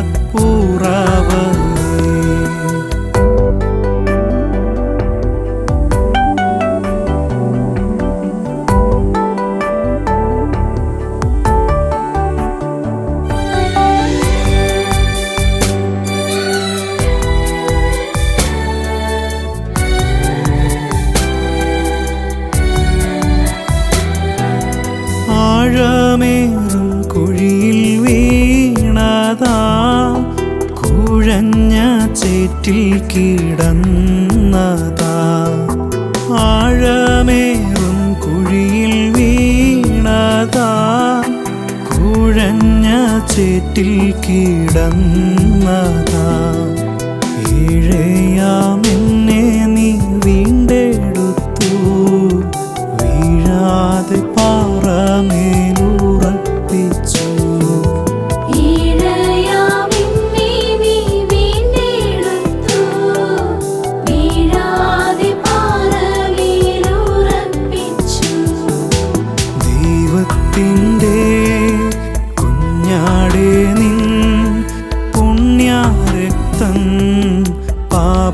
പാപശുദ്ധിക്കുള്ള ഉറവയേ ചേറ്റിൽ കിടന്നതാ. ആഴമേറും കുഴിയിൽ വീണതാ. കുഴഞ്ഞ ചേറ്റിൽ കിടന്നതാ.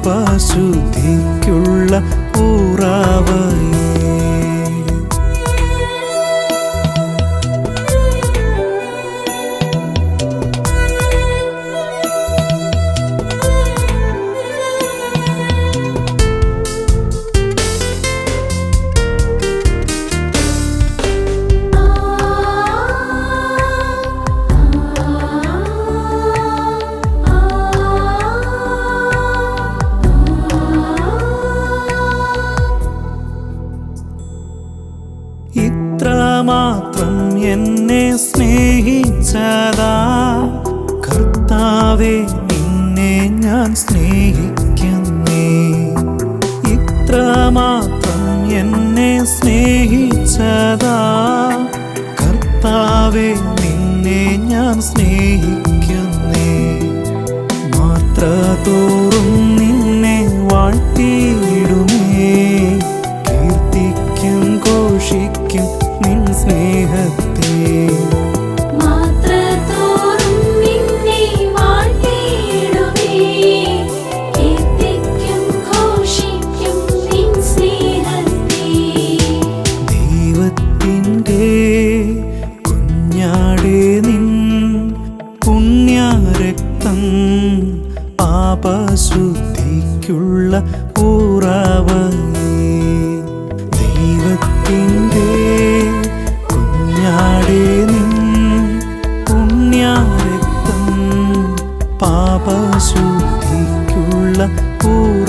പാപശുദ്ധിക്കുള്ള എന്നെ സ്നേഹിച്ചതാ. കർത്താവെ നിന്നെ ഞാൻ സ്നേഹിക്കുന്നേ. ഇത്രമാത്രം എന്നെ സ്നേഹിച്ചതാ. കർത്താവെ നിന്നെ ഞാൻ സ്നേഹിക്കുന്നേ പാപശുദ്ധിക്കുള്ള പൂറാവേ ദൈവത്തിന്റെ കുഞ്ഞാടേ നിൻ പുണ്യാരക്തം പാപശുദ്ധിക്കുള്ള പൂറ